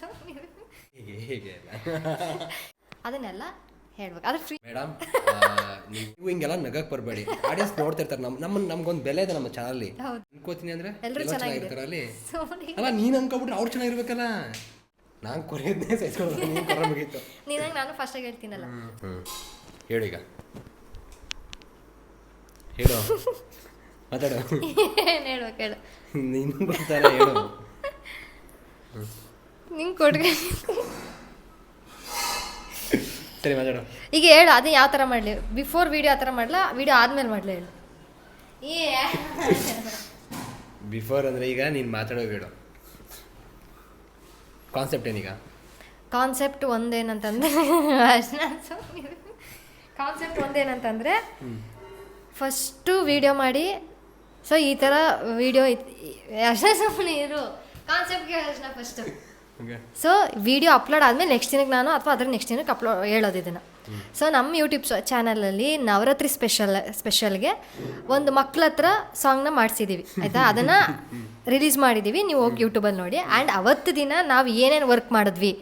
ಸುಮ್ನಿರು. ಹೀಗೆ ಅದನ್ನೆಲ್ಲ ಹೇಳ್ಬೇಕು. ಅದು ಫ್ರೀ ಮೇಡಮ್ ನೀವು ಹಿಂಗೆಲ್ಲ ನಗಕ್ ಬರಬೇಡಿ. ಆಡಿಯನ್ಸ್ ನೋಡ್ತಿರ್ತಾರೆ ನಮ್ಮ ನಮ್ಮ ನಮ್ಗೊಂದು ಬೆಲೆ ಇದೆ ನಮ್ಮ ಚಾನಲ್ಲಿ. ಅನ್ಕೋತೀನಿ ಅಂದ್ರೆ ಎಲ್ಲರೂ. ಚೆನ್ನಾಗಿರ್ತಾರೆ ಅಲ್ಲಿ. ಅಲ್ಲ ನೀನ್ ಅನ್ಕೊಬಿಟ್ರೆ ಅವ್ರು ಚೆನ್ನಾಗಿರ್ಬೇಕಲ್ಲ. ನಾನು ಕೊರೆಯೋದನ್ನೇ ಸಹಿಸ್ಕೊಳ್ಳೋದು ಮುಗೀತು. ನೀನಾಗ ನಾನು ಫಸ್ಟಾಗಿ ಹೇಳ್ತೀನಲ್ಲ. ಹ್ಞೂ ಹೇಳು ಈಗ. ಹೇಳು. ಮಾತಾಡು. ಏನು ಹೇಳ್ಬೇಕು ಹೇಳು. ನೀನು ಬರ್ತಾರೆ ಹೇಳು. ನಿಂಗೆ ಕೊಡ್ಗೆ ಸರಿ ಮಾತಾಡು. ಈಗ ಹೇಳು ಅದೇ ಯಾವ ಥರ ಮಾಡಲಿ? ಬಿಫೋರ್ ವಿಡಿಯೋ ಆ ಥರ ಮಾಡಲ? ವಿಡಿಯೋ ಆದ್ಮೇಲೆ ಮಾಡಲಿ ಹೇಳು? ಏ. ಬಿಫೋರ್ ಅಂದ್ರೆ ಈಗ ನೀನು ಮಾತಾಡೋ ಬೇಡ ಕಾನ್ಸೆಪ್ಟ್ ಏನೀಗ ಕಾನ್ಸೆಪ್ಟ್ ಒಂದೇನಂತಂದ್ರೆ ಕಾನ್ಸೆಪ್ಟ್ ಒಂದೇನಂತಂದರೆ ಫಸ್ಟು ವಿಡಿಯೋ ಮಾಡಿ ಸೊ ಈ ಥರ ವಿಡಿಯೋ ಅಷ್ಟೇ ಸುಮ್ಮನೆ ಇರು. ಕಾನ್ಸೆಪ್ಟ್ಗೆ ಹೇಳೋಣ ಫಸ್ಟು ಸೊ ವಿಡಿಯೋ ಅಪ್ಲೋಡ್ ಆದಮೇಲೆ ನೆಕ್ಸ್ಟ್ ದಿನಕ್ಕೆ ನಾನು ಅಥವಾ ಅದ್ರ ನೆಕ್ಸ್ಟ್ ದಿನಕ್ಕೆ ಅಪ್ಲೋಡ್ ಹೇಳೋದು ಇದನ್ನು. ಸೊ ನಮ್ಮ ಯೂಟ್ಯೂಬ್ ಚಾನಲಲ್ಲಿ ನವರಾತ್ರಿ ಸ್ಪೆಷಲ್ ಸ್ಪೆಷಲ್ಗೆ ಒಂದು ಮಕ್ಳ ಹತ್ರ ಸಾಂಗ್ನ ಮಾಡಿಸಿದ್ದೀವಿ ಆಯಿತಾ? ಅದನ್ನು ರಿಲೀಸ್ ಮಾಡಿದ್ದೀವಿ ನೀವು ಹೋಗಿ ಯೂಟ್ಯೂಬಲ್ಲಿ ನೋಡಿ. ಆ್ಯಂಡ್ ಅವತ್ತು ದಿನ ನಾವು ಏನೇನು ವರ್ಕ್ ಮಾಡಿದ್ವಿ.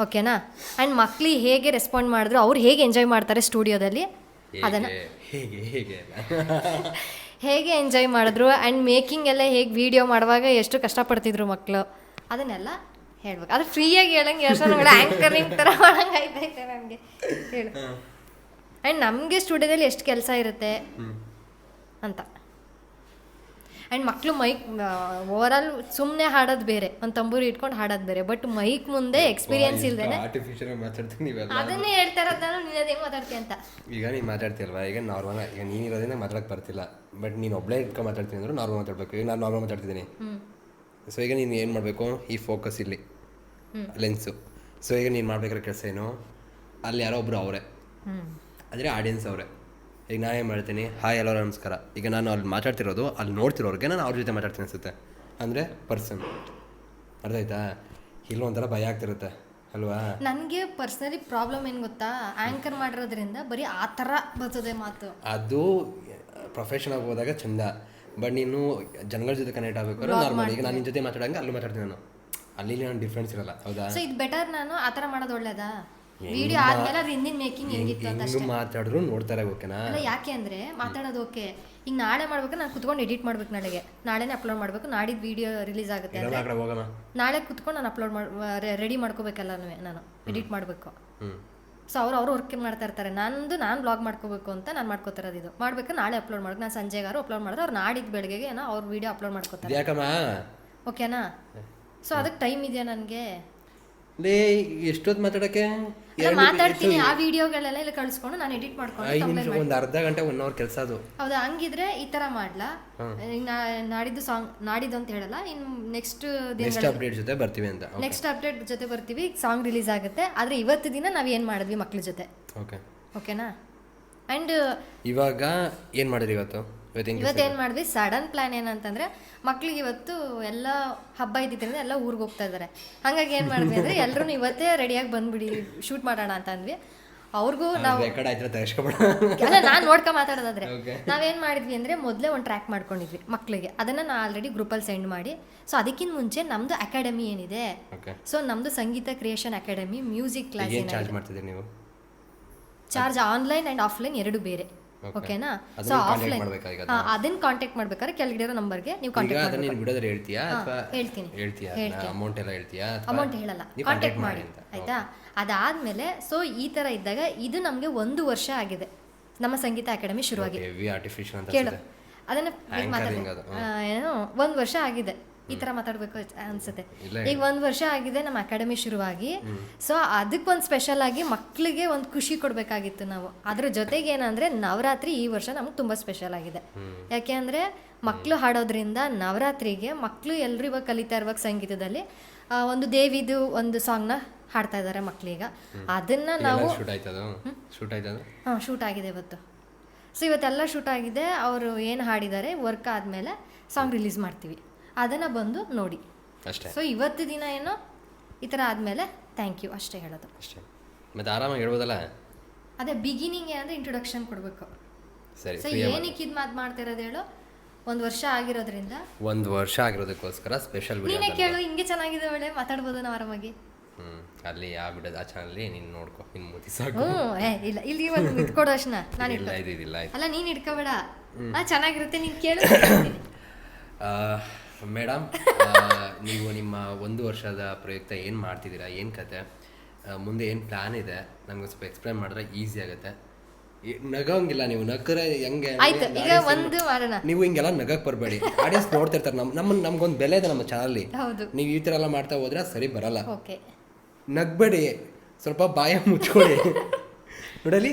ಓಕೆನಾ ಆ್ಯಂಡ್ ಮಕ್ಳಿಗೆ ಹೇಗೆ ರೆಸ್ಪಾಂಡ್ ಮಾಡಿದ್ರು ಅವ್ರು ಹೇಗೆ ಎಂಜಾಯ್ ಮಾಡ್ತಾರೆ ಸ್ಟುಡಿಯೋದಲ್ಲಿ ಅದನ್ನು. ಹೇಗೆ ಎಂಜಾಯ್ ಮಾಡಿದ್ರು ಆ್ಯಂಡ್ ಮೇಕಿಂಗ್ ಎಲ್ಲ ಹೇಗೆ ವೀಡಿಯೋ ಮಾಡುವಾಗ ಎಷ್ಟು ಕಷ್ಟಪಡ್ತಿದ್ರು ಮಕ್ಕಳು ಅದನ್ನೆಲ್ಲ ಹೇಳ್ಬೇಕು. ಅದು ಫ್ರೀಯಾಗಿ ಹೇಳಂಗೆ ಎಷ್ಟು ನಂಗೆ ಆ್ಯಂಕರಿಂಗ್ ಥರ ಮಾಡಂಗೆ ಆಯ್ತೈತೆ ನಮಗೆ. ಹೇಳು. ಆ್ಯಂಡ್ ನಮಗೆ ಸ್ಟುಡಿಯೋದಲ್ಲಿ ಎಷ್ಟು ಕೆಲಸ ಇರುತ್ತೆ? ಅಂತ. ಆ್ಯಂಡ್ ಮಕ್ಕಳು ಮೈಕ್ ಓವರಾಲ್ ಸುಮ್ಮನೆ ಹಾಡೋದು ಬೇರೆ. ಒಂದು ತಂಬೂರಿ ಇಟ್ಕೊಂಡು ಹಾಡೋದು ಬೇರೆ. ಬಟ್ ಮೈಕ್ ಮುಂದೆ ಎಕ್ಸ್ಪೀರಿಯನ್ಸ್ ಇಲ್ಲದೆ ಆರ್ಟಿಫಿಷಿಯಲ್ ಮಾತಾಡ್ತೀನಿ ನೀವೆಲ್ಲ. ಅದನ್ನೇ ಹೇಳ್ತಾ ಇರೋದು ನಾನು ನೀನು ಹೆಂಗೆ ಮಾತಾಡ್ತೀಯ ಅಂತ. ಈಗ ನೀನು ಮಾತಾಡ್ತಿಲ್ವಾ ಈಗ ನಾರ್ಮಲ್ ಈಗ ನೀನು ಇರೋದ್ರಿಂದ ಮಾತಾಡಕ್ಕೆ ಬರ್ತಿಲ್ಲ. ಬಟ್ ನೀನು ಒಬ್ಬಳೇ ಇಟ್ಕೊಂಡು ಮಾತಾಡ್ತೀನಿ ಅಂದ್ರೆ ನಾರ್ಮಲ್ ಮಾತಾಡ್ಬೇಕು. ಈಗ ನಾನು ನಾರ್ಮಲ್ ಮಾತಾಡ್ತಿದ್ದೀನಿ. ಸೊ ಈಗ ನೀನು ಏನು ಮಾಡಬೇಕು? ಈ ಫೋಕಸ್ ಇಲ್ಲಿ. ಲೆನ್ಸು ಸೊ ಈಗ ನೀನು ಮಾಡ್ಬೇಕಾದ್ರೆ ಕೆಲಸ ಏನು? ಅಲ್ಲಿ ಯಾರೋ ಒಬ್ಬರು ಅವರೇ. ಅಂದರೆ ಆಡಿಯನ್ಸ್ ಅವರೇ. ಈಗ ನಾನೇ ಮಾಡ್ತೀನಿ? ಹಾಯ್ ಎಲ್ಲೋ ನಮಸ್ಕಾರ. ಈಗ ನಾನು ಅಲ್ಲಿ ಮಾತಾಡ್ತಿರೋದು ಅಲ್ಲಿ ನೋಡ್ತಿರೋರಿಗೆ ನಾನು ಅವ್ರ ಜೊತೆ ಮಾತಾಡ್ತೀನಿ ಅನ್ಸುತ್ತೆ. ಅಂದರೆ ಪರ್ಸನ್ ಅರ್ಥ ಆಯ್ತಾ? ಇಲ್ಲೊಂಥರ ಭಯ ಆಗ್ತಿರುತ್ತೆ. ಅಲ್ವಾ? ನನಗೆ ಪರ್ಸ್ನಲಿ ಪ್ರಾಬ್ಲಮ್ ಏನು ಗೊತ್ತಾ? ಆ್ಯಂಕರ್ ಮಾಡಿರೋದ್ರಿಂದ ಬರೀ ಆ ಥರ ಬರ್ತದೆ ಮಾತು. ಅದು ಪ್ರೊಫೆಷನ್ ಆಗಿ ಹೋದಾಗ ಚಂದ. ಬಟ್ ನೀನು ಜನಗಳ ಜೊತೆ ಕನೆಕ್ಟ್ ಆಗಬೇಕಾದ್ರೆ ನಾರ್ಮಲ್ ಈಗ ನಾನು ನಿನ್ನ ಜೊತೆ ಮಾತಾಡಂಗೆ ಅಲ್ಲಿ ಮಾತಾಡ್ತೀನಿ ನಾನು. ಅಲ್ಲಿ ನಾನು ಡಿಫ್ರೆನ್ಸ್ ಇರಲ್ಲ ಹೌದಾ? ಸೊ ಇದು ಬೆಟರ್ ನಾನು ಆ ಥರ ಮಾಡೋದು ಒಳ್ಳೇದಾ? ವಿಡಿಯೋ ಆದ್ಮೇಲೆ ಅದ್ರ ಹಿಂದಿನ ಮೇಕಿಂಗ್ ಹೆಂಗಿತ್ತು ಅಂತ ಹೆಂಗೆ ಮಾತಾಡಿದ್ರು ನೋಡ್ತಾರೆ ಓಕೆನಾ ಅಲ್ಲ ಯಾಕೆ ಅಂದ್ರೆ ಮಾತಾಡೋದು ಓಕೆ. ಈಗ ನಾಳೆ ಮಾಡ್ಬೇಕು ನಾನು ಕುತ್ಕೊಂಡು ಎಡಿಟ್ ಮಾಡ್ಬೇಕು ನಾಳೆಗೆ. ನಾಳೆನೇ ಅಪ್ಲೋಡ್ ಮಾಡ್ಬೇಕು ನಾಡಿದ್ದು ವಿಡಿಯೋ ರಿಲೀಸ್ ಆಗುತ್ತೆ ಆ ಕಡೆ ಹೋಗೋಣ ನಾಳೆ ಕುತ್ಕೊಂಡು ನಾನು ಅಪ್ಲೋಡ್ ಮಾಡಿ ರೆಡಿ ಮಾಡ್ಕೋಬೇಕಲ್ಲ ನಾನು ಎಡಿಟ್ ಮಾಡಬೇಕು. ಸೊ ಅವ್ರು ಅವ್ರು ವರ್ಕ್ ಮಾಡ್ತಾ ಇರ್ತಾರೆ? ನಂದು ನಾನು ಬ್ಲಾಗ್ ಮಾಡ್ಕೋಬೇಕು ಅಂತ ನಾನು ಮಾಡ್ಕೋತಿರೋದು ಇದು. ಮಾಡ್ಬೇಕು ನಾಳೆ ಅಪ್ಲೋಡ್ ಮಾಡ್ಬೇಕು. ನಾನು ಸಂಜೆಗಾರು ಅಪ್ಲೋಡ್ ಮಾಡಿದ್ರೆ ಅವ್ರು ನಾಡಿದ್ದು ಬೆಳಗ್ಗೆಗೆ ಏನೋ ಅವ್ರ ವಿಡಿಯೋ ಅಪ್ಲೋಡ್ ಮಾಡ್ಕೋತಾರೆ. ಯಾಕಮ್ಮ? ಓಕೆನಾ ಸೊ ಅದಕ್ಕೆ ಟೈಮ್ ಇದೆಯಾ ನನಗೆ? ಲೇ ಎಷ್ಟೊತ್ತು ಮಾತಾಡಕ್ಕೆ ಮಾತಾಡ್ತೀನಿ ಆ ವಿಡಿಯೋಗಳೆಲ್ಲ ಇಲ್ಲಿ ಕಳಿಸ್ಕೊಂಡು ನಾನು ಎಡಿಟ್ ಮಾಡ್ಕೊಂಡು ಒಂದು ಅರ್ಧ ಗಂಟೆ ಒನ್ ಅವರ್ ಕೆಲಸ ಅದು. ಹೌದಾ? ಹಂಗಿದ್ರೆ ಈ ತರ ಮಾಡ್ಲಾ? ನಾಡಿದ್ದು ಸಾಂಗ್ ನಾಡಿದ್ದು ಅಂತ ಹೇಳಲ್ಲ ಇನ್ ನೆಕ್ಸ್ಟ್ ನೆಕ್ಸ್ಟ್ ಅಪ್ಡೇಟ್ ಜೊತೆ ಬರ್ತೀವಿ ಅಂತ. ನೆಕ್ಸ್ಟ್ ಅಪ್ಡೇಟ್ ಜೊತೆ ಬರ್ತೀವಿ ಸಾಂಗ್ ರಿಲೀಸ್ ಆಗುತ್ತೆ. ಆದ್ರೆ ಇವತ್ತು ದಿನ ನಾವು ಏನು ಮಾಡಿದ್ವಿ ಮಕ್ಳ ಜೊತೆ? ಓಕೆ ಓಕೆನಾ ಅಂಡ್ ಇವಾಗ ಏನು ಮಾಡಿದ್ರಿ ಇವತ್ತು? ಇವತ್ತು ಹೆಂಗೆ ಮಾಡಿದ್ವಿ? ಸಡನ್ ಪ್ಲಾನ್ ಏನಂತಂದ್ರೆ ಮಕ್ಳಿಗೆ ಇವತ್ತು ಎಲ್ಲ ಹಬ್ಬ ಇದ್ದಿದ್ದರಿಂದ ಎಲ್ಲ ಊರಿಗೆ ಹೋಗ್ತಾ ಇದ್ದಾರೆ ಹಂಗಾಗಿ ಏನು ಮಾಡಿದ್ವಿ ಅಂದ್ರೆ ಎಲ್ಲರೂ ಇವತ್ತೇ ರೆಡಿಯಾಗಿ ಬಂದ್ಬಿಡಿ ಶೂಟ್ ಮಾಡೋಣ ಅಂತ ಅಂದ್ವಿ. ಅವ್ರಿಗೂ ನಾವು ಅಲ್ಲ ನಾನು ನೋಡ್ಕೊ ಮಾತಾಡೋದಾದ್ರೆ ನಾವೇನು ಮಾಡಿದ್ವಿ ಅಂದ್ರೆ ಮೊದಲೇ ಒಂದು ಟ್ರ್ಯಾಕ್ ಮಾಡ್ಕೊಂಡಿದ್ವಿ ಮಕ್ಕಳಿಗೆ ಅದನ್ನ ನಾ ಆಲ್ರೆಡಿ ಗ್ರೂಪಲ್ಲಿ ಸೆಂಡ್ ಮಾಡಿ. ಸೊ ಅದಕ್ಕಿಂತ ಮುಂಚೆ ನಮ್ದು ಅಕಾಡೆಮಿ ಏನಿದೆ? ಸೊ ನಮ್ದು Sangeetha creation academy music class charge online and offline ಎರಡು ಬೇರೆ. ಓಕೆನಾ ಸೊ ಆಫ್ಲೈನ್ ಅದನ್ನ? ಕಾಂಟ್ಯಾಕ್ಟ್ ಮಾಡ್ಬೇಕಾದ್ರೆ ಕೆಳಗಿಡಿರೋ ನಂಬರ್ಗೆ ನೀವು ಕಾಂಟ್ಯಾಕ್ಟ್ ಮಾಡಿ ನೀನು ಬಿಡೋದ್ರೆ ಹೇಳ್ತೀಯಾ? ಅಥವಾ ಹೇಳ್ತೀನಿ. ಹೇಳ್ತೀಯಾ. ಅಮೌಂಟ್ ಎಲ್ಲ ಹೇಳ್ತೀಯಾ? ಅಮೌಂಟ್ ಹೇಳಲ್ಲ. ನೀವು ಕಾಂಟ್ಯಾಕ್ಟ್ ಮಾಡಿ ಆಯ್ತಾ? ಅದಾದ್ಮೇಲೆ ಸೊ ಈ ತರ ಇದ್ದಾಗ ಇದು ನಮಗೆ ಒಂದು ವರ್ಷ ಆಗಿದೆ. ನಮ್ಮ ಸಂಗೀತ ಅಕಾಡೆಮಿ ಶುರುವಾಗಿ. ಹೆವಿ ಆರ್ಟಿಫಿಷಿಯಲ್ ಅಂತ ಕೇಳು. ಅದನ್ನ ಏನೋ ಒಂದು ವರ್ಷ ಆಗಿದೆ. ಈ ತರ ಮಾತಾಡ್ಬೇಕು ಅನ್ಸುತ್ತೆ. ಈಗ ಒಂದು ವರ್ಷ ಆಗಿದೆ ನಮ್ಮ ಅಕಾಡೆಮಿ ಶುರುವಾಗಿ. ಸೊ ಅದಕ್ಕೊಂದು ಸ್ಪೆಷಲ್ ಆಗಿ ಮಕ್ಕಳಿಗೆ ಒಂದು ಖುಷಿ ಕೊಡಬೇಕಾಗಿತ್ತು ನಾವು. ಅದ್ರ ಜೊತೆಗೆ ಏನಂದ್ರೆ ನವರಾತ್ರಿ ಈ ವರ್ಷ ನಮ್ಗೆ ತುಂಬಾ ಸ್ಪೆಷಲ್ ಆಗಿದೆ. ಯಾಕೆ ಅಂದ್ರೆ ಮಕ್ಕಳು ಹಾಡೋದ್ರಿಂದ ನವರಾತ್ರಿಗೆ ಮಕ್ಕಳು ಎಲ್ಲರೂ ಇವಾಗ ಕಲಿತಾ ಇರುವಾಗ ಸಂಗೀತದಲ್ಲಿ ಒಂದು ದೇವಿದು ಒಂದು ಸಾಂಗ್ನ ಹಾಡ್ತಾ ಇದ್ದಾರೆ ಮಕ್ಕಳೀಗ ಅದನ್ನ ನಾವು ಹಾಂ ಶೂಟ್ ಆಗಿದೆ ಇವತ್ತು. ಸೊ ಇವತ್ತೆಲ್ಲ ಶೂಟ್ ಆಗಿದೆ ಅವರು ಏನು ಹಾಡಿದ್ದಾರೆ ವರ್ಕ್ ಆದಮೇಲೆ ಸಾಂಗ್ ರಿಲೀಸ್ ಮಾಡ್ತೀವಿ. ಅದನ್ನು ಬಂದು ನೋಡಿ. ಅಷ್ಟೇ. ಸೊ ಇವತ್ತು ದಿನ ಏನು? ಈ ಥರ ಆದಮೇಲೆ ಥ್ಯಾಂಕ್ ಯು ಅಷ್ಟೇ ಹೇಳೋದು. ಅಷ್ಟೇ. ಮತ್ತೆ ಆರಾಮಾಗಿ ಹೇಳ್ಬೋದಲ್ಲ? ಅದೇ ಬಿಗಿನಿಂಗ್ ಏನಂದ್ರೆ ಇಂಟ್ರೊಡಕ್ಷನ್ ಕೊಡಬೇಕು. ಸರಿ ಸೊ ಏನಕ್ಕೆ ಇದು ಮಾತು ಮಾಡ್ತಿರೋದು ಹೇಳು? ಒಂದು ವರ್ಷ ಆಗಿರೋದ್ರಿಂದ. ಒಂದು ವರ್ಷ ಆಗಿರೋದಕ್ಕೋಸ್ಕರ ಸ್ಪೆಷಲ್ ವಿಡಿಯೋ ನೀನೇ ಕೇಳು ಹಿಂಗೆ ಚೆನ್ನಾಗಿದೆ ಒಳ್ಳೆ ಮಾತಾಡ್ಬೋದು ನಾವು ಆರಾಮಾಗಿ. ಹ್ಮ್ ಅಲ್ಲಿ ಆ ಬಿಡೋದು ಆ ಚಾನಲ್ಲಿ ನೀನು ನೋಡ್ಕೊ ನಿನ್ನ ಮುತಿ ಸಾಕು. ಹ್ಞೂ ಏ ಇಲ್ಲ ಇಲ್ಲಿ ಒಂದು ಇಟ್ಕೊಡು ಅಷ್ಟನ್ನ ನಾನು ಇಲ್ಲ ಇದು ಇದಿಲ್ಲ ಅಲ್ಲ ನೀನು ಇಟ್ಕೋಬೇಡ. ಆ ಚೆನ್ನಾಗಿರುತ್ತೆ ನೀನು ಕೇಳು. ಮೇಡಮ್ ನೀವು ನಿಮ್ಮ ಒಂದು ವರ್ಷದ ಪ್ರಯುಕ್ತ ಏನು ಮಾಡ್ತಿದ್ದೀರಾ? ಏನು ಕತೆ? ಮುಂದೆ ಏನು ಪ್ಲ್ಯಾನ್ ಇದೆ? ನಮ್ಗೆ ಸ್ವಲ್ಪ ಎಕ್ಸ್ಪ್ಲೈನ್ ಮಾಡಿದ್ರೆ ಈಸಿ ಆಗುತ್ತೆ. ನಗಂಗಿಲ್ಲ ನೀವು ನಕ್ಕರೆ ಹೆಂಗೆ ಈಗ ಒಂದು ನೀವು ಹಿಂಗೆಲ್ಲ ನಗಕ್ಕೆ ಬರಬೇಡಿ. ಆಡಿಯನ್ಸ್ ನೋಡ್ತಿರ್ತಾರೆ ನಮ್ಮ ನಮ್ಮ ನಮ್ಗೊಂದು ಬೆಲೆ ಇದೆ ನಮ್ಮ ಚಾನಲ್ಲಿ ನೀವು ಈ ಥರ ಎಲ್ಲ ಮಾಡ್ತಾ ಹೋದ್ರೆ ಸರಿ ಬರಲ್ಲ. ನಗಬೇಡಿ ನಗ್ಬೇಡಿ. ಸ್ವಲ್ಪ ಬಾಯ ಮುಚ್ಕೊಳ್ಳಿ. ನೋಡಲಿ?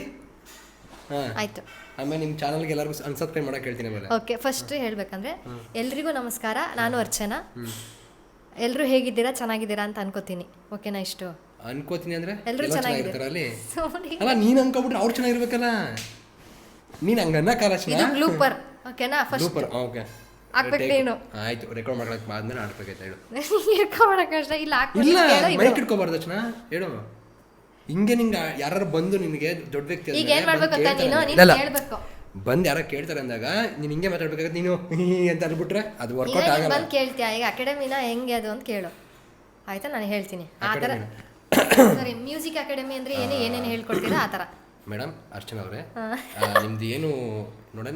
ಆಯ್ತು. ಆಮೇಲೆ ನಿಮ್ಮ ಚಾನಲ್ಗೆ ಎಲ್ಲರಿಗೂ ಅನ್ಸಬ್ಸ್ಕ್ರೈಬ್ ಮಾಡಕ್ಕೆ ಹೇಳ್ತೀನಿ ಆಮೇಲೆ. ಓಕೆ ಫಸ್ಟ್ ಹೇಳ್ಬೇಕಂದ್ರೆ ಎಲ್ರಿಗೂ ನಮಸ್ಕಾರ ನಾನು ಅರ್ಚನಾ. ಎಲ್ಲರೂ ಹೇಗಿದ್ದೀರಾ ಚೆನ್ನಾಗಿದ್ದೀರಾ ಅಂತ ಅನ್ಕೋತೀನಿ. ಓಕೆನಾ ಇಷ್ಟು. ಅನ್ಕೋತೀನಿ ಅಂದ್ರೆ ಎಲ್ಲರೂ ಚೆನ್ನಾಗಿರ್ತಾರೆ ಅಲ್ಲಿ? ಅಲ್ಲ ನೀನ್ ಅನ್ಕೋಬಿಟ್ರೆ ಅವ್ರು ಚೆನ್ನಾಗಿರ್ಬೇಕಲ್ಲ. ನೀನು ಹಂಗೆ ಅನ್ನಕ್ಕಾಲ ಇದು ಬ್ಲೂಪರ್ ಓಕೆನಾ ಫಸ್ಟ್ ಸೂಪರ್ ಓಕೆ ಹಾಕ್ಬೇಕು ನೀನು. ಆಯ್ತು ರೆಕಾರ್ಡ್ ಮಾಡ್ಕೊಳಕ್ ಬಾದ್ಮೇಲೆ ಆಡ್ಬೇಕಾಯ್ತು ಹೇಳು. ಇಟ್ಕೊಳಕಷ್ಟ ಇಲ್ಲ ಇಲ್ಲ ಹಾಕ್ಬಿಟ್ಟು ಮೈಕ್ ಇಟ್ಕೋಬಾರ್ದು ಅಚ್ಚನ ಹೇಳು. ಹಿಂಗೆ ನಿಂಗೆ ಯಾರು ಬಂದು ನಿನಗೆ ದೊಡ್ಡ ವ್ಯಕ್ತಿ ಈಗ ಯಾರ ಏನ್ ಮಾಡ್ಬೇಕು ಬಂದು ಗೊತ್ತಾ ನೀನು. ನೀನು ಇಲ್ಲ, ಹೇಳ್ಬೇಕು ಬಂದು ಯಾರೋ ಕೇಳ್ತಾರೆ ಅಂದಾಗ ನೀನು ಹಿಂಗೆ ಮಾತಾಡ್ಬೇಕಾಗತ್ತೆ ನೀನು ಅಂತ ಅನ್ಬಿಟ್ರೆ ಅದು ಈಗ ವರ್ಕೌಟ್ ನೀನ್ ಆಗಲ್ಲ. ಬಂದು ಕೇಳ್ತೀಯ? ಈಗ ಅಕಾಡೆಮಿನ ಹೆಂಗೆ ಅದು ಅಂತ ಕೇಳು. ಆಯ್ತಾ? ನಾನು ಹೇಳ್ತೀನಿ. ಆ ಥರ ಸರಿ ಮ್ಯೂಸಿಕ್ ಅಕಾಡೆಮಿ ಅಂದ್ರೆ ಏನೇ ಏನೇನು ಹೇಳ್ಕೊಡ್ತೀರಾ? ಆ ಥರ. ಮೇಡಮ್ ಅರ್ಚನಾ ಅವರೇ ನಿಮ್ದು ಏನು ನೋಡೋಣ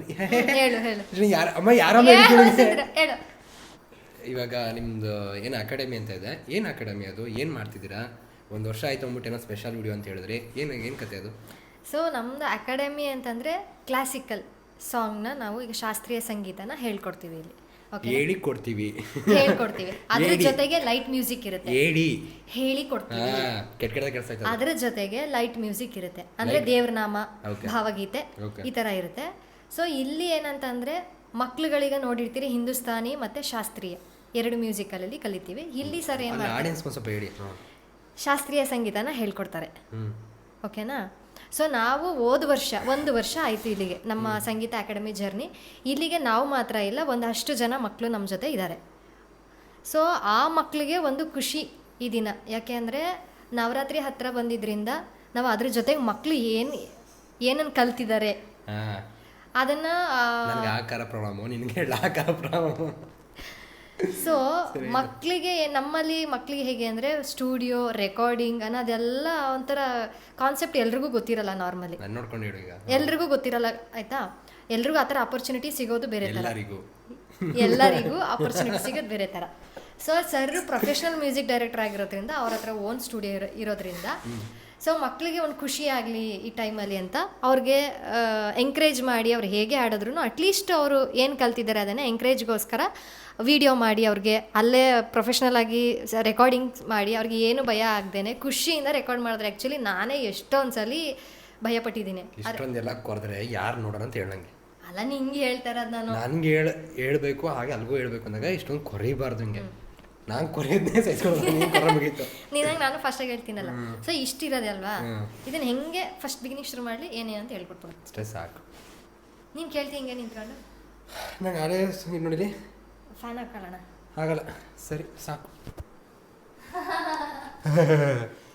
ಹೇಳು ಹೇಳು. ಯಾರ ಅಮ್ಮ ಯಾರೋ ಹೇಳು ಸುಂದ್ರ, ಹೇಳು. ಇವಾಗ ನಿಮ್ದು ಏನು ಅಕಾಡೆಮಿ ಅಂತ ಇದೆ? ಏನು ಅಕಾಡೆಮಿ ಅದು? ಏನು ಮಾಡ್ತಿದ್ದೀರಾ? ಒಂದು ವರ್ಷ ಆಯ್ತು ಅಂದ್ಬಿಟ್ಟು ಏನೋ ಸ್ಪೆಷಲ್ ವಿಡಿಯೋ ಅಂತ ಹೇಳಿದ್ರೆ ಏನು ಏನು ಕತೆ ಅದು? ಸೊ ನಮ್ದು ಅಕಾಡೆಮಿ ಅಂತಂದ್ರೆ ಕ್ಲಾಸಿಕಲ್ ಸಾಂಗ್ನ ನಾವು ಈಗ ಶಾಸ್ತ್ರೀಯ ಸಂಗೀತನ ಹೇಳ್ಕೊಡ್ತೀವಿ ಇಲ್ಲಿ. ಓಕೆ ಹೇಳಿ ಕೊಡ್ತೀವಿ. ಹೇಳ್ಕೊಡ್ತೀವಿ. ಅದ್ರ. ಜೊತೆಗೆ ಲೈಟ್ ಮ್ಯೂಸಿಕ್ ಇರುತ್ತೆ. ಹೇಳಿ. ಹೇಳಿ ಕೊಡ್ತೀವಿ. ಹಾ ಕೆಟ್ಟ ಕೆಟ್ಟ ಕೆಲಸ ಆಯ್ತು ಅದ್ರ ಜೊತೆಗೆ ಲೈಟ್ ಮ್ಯೂಸಿಕ್ ಇರುತ್ತೆ. ಅಂದ್ರೆ ದೇವ್ರನಾಮ ಭಾವಗೀತೆ ಈ ತರ ಇರುತ್ತೆ. ಸೊ ಇಲ್ಲಿ ಏನಂತಂದ್ರೆ ಮಕ್ಳುಗಳಿಗೆ ನೋಡಿರ್ತೀರಿ ಹಿಂದೂಸ್ತಾನಿ ಮತ್ತೆ ಶಾಸ್ತ್ರೀಯ. ಎರಡು ಮ್ಯೂಸಿಕಲಲ್ಲಿ ಕಲಿತೀವಿ. ಇಲ್ಲಿ ಸರ್ ಏನ್ ಅಲ್ಲಿ ಆಡಿಯನ್ಸ್ ಸ್ವಲ್ಪ ಹೇಳಿ. ಶಾಸ್ತ್ರೀಯ ಸಂಗೀತನ ಹೇಳ್ಕೊಡ್ತಾರೆ. ಓಕೆನಾ? ಸೊ ನಾವು ಹೋದ ವರ್ಷ ಒಂದು ವರ್ಷ ಆಯಿತು ಇಲ್ಲಿಗೆ ನಮ್ಮ ಸಂಗೀತ ಅಕಾಡೆಮಿ ಜರ್ನಿ. ಇಲ್ಲಿಗೆ ನಾವು ಮಾತ್ರ ಇಲ್ಲ ಒಂದಷ್ಟು ಜನ ಮಕ್ಕಳು ನಮ್ಮ ಜೊತೆ ಇದ್ದಾರೆ. ಸೊ ಆ ಮಕ್ಕಳಿಗೆ ಒಂದು ಖುಷಿ ಈ ದಿನ. ಯಾಕೆ ಅಂದರೆ ನವರಾತ್ರಿ ಹತ್ತಿರ ಬಂದಿದ್ದರಿಂದ ನಾವು ಅದ್ರ ಜೊತೆಗೆ ಮಕ್ಕಳು ಏನು ಏನನ್ನು ಕಲ್ತಿದ್ದಾರೆ? ಅದನ್ನು ಪ್ರಾಬ್ಲಮು ನಿನಗೆ ಪ್ರಾಬ್ಲಮು. ಸೊ ಮಕ್ಕಳಿಗೆ ನಮ್ಮಲ್ಲಿ ಮಕ್ಕಳಿಗೆ ಹೇಗೆ ಅಂದರೆ ಸ್ಟುಡಿಯೋ ರೆಕಾರ್ಡಿಂಗ್ ಅನ್ನೋದೆಲ್ಲ ಒಂಥರ ಕಾನ್ಸೆಪ್ಟ್ ಎಲ್ರಿಗೂ ಗೊತ್ತಿರಲ್ಲ ನಾರ್ಮಲಿ ಎಲ್ರಿಗೂ ಗೊತ್ತಿರಲ್ಲ ಆಯ್ತಾ? ಎಲ್ರಿಗೂ ಆ ಥರ ಅಪರ್ಚುನಿಟಿ ಸಿಗೋದು ಬೇರೆ ಥರ. ಎಲ್ಲರಿಗೂ. ಎಲ್ಲರಿಗೂ ಆಪರ್ಚುನಿಟಿ ಸಿಗೋದು ಬೇರೆ ಥರ. So sir professional music director ಆಗಿರೋದ್ರಿಂದ ಅವ್ರ ಹತ್ರ ಓನ್ ಸ್ಟುಡಿಯೋ ಇರೋದ್ರಿಂದ ಸೊ ಮಕ್ಕಳಿಗೆ ಒಂದು ಖುಷಿ ಆಗಲಿ ಈ ಟೈಮಲ್ಲಿ ಅಂತ ಅವ್ರಿಗೆ ಎಂಕರೇಜ್ ಮಾಡಿ ಅವ್ರು ಹೇಗೆ ಆಡಿದ್ರು ಅಟ್ಲೀಸ್ಟ್ ಅವರು ಏನು ಕಲ್ತಿದ್ದಾರೆ ಅದನ್ನು ಎಂಕರೇಜ್ಗೋಸ್ಕರ ವಿಡಿಯೋ ಮಾಡಿ ಅವ್ರಿಗೆ ಅಲ್ಲೇ ಪ್ರೊಫೆಷ್ನಲ್ ಆಗಿ ರೆಕಾರ್ಡಿಂಗ್ ಮಾಡಿ ಅವ್ರಿಗೆ ಏನು ಭಯ ಆಗ್ದೇನೆ ಖುಷಿಯಿಂದ ರೆಕಾರ್ಡ್ ಮಾಡಿದ್ರೆ. ಆ್ಯಕ್ಚುಲಿ ನಾನೇ ಎಷ್ಟೊಂದು ಸಲ ಭಯಪಟ್ಟಿದ್ದೀನಿ ಇಷ್ಟೊಂದೆಲ್ಲ ಕೊರೆದ್ರೆ ಯಾರು ನೋಡೋಣ ಅಂತ ಹೇಳಂಗೆ. ಅಲ್ಲ ನಿಂಗೆ ಹೇಳ್ತಾರದು ನಾನು. ನನಗೆ ಹೇಳ ಹೇಳ್ಬೇಕು ಹಾಗೆ ಅಲ್ಗೂ ಹೇಳ್ಬೇಕು ಅಂದಾಗ ಇಷ್ಟೊಂದು ಕೊರಿಬಾರ್ದು ಹಂಗೆ. ನಾನು ಕೊರೆಯೋದನ್ನೇ ಸಹಿಸ್ಕೊಂಡು ಮುಗೀತು. ನೀನಾಗ ನಾನು ಫಸ್ಟಾಗಿ ಹೇಳ್ತೀನಲ್ಲ. ಸೊ ಇಷ್ಟಿರೋದೆ ಅಲ್ವಾ? ಇದನ್ನ ಹೆಂಗೆ ಫಸ್ಟ್ ಬಿಗಿನಿಂಗ್ ಶುರು ಮಾಡಲಿ ಏನೇ ಅಂತ ಹೇಳ್ಕೊಟ್ಬಿಡೋದು ಅಷ್ಟೇ ಸಾಕು. ನೀನು ಕೇಳ್ತಿ ಹಿಂಗೆ ನಿಂತ್ಕೊಂಡು? ನಂಗೆ ಆಡೇ ನೋಡಿಲಿ ಫ್ಯಾನ್ ಹಾಕೊಳ್ಳೋಣ ಆಗಲ್ಲ ಸರಿ ಸಾಕು.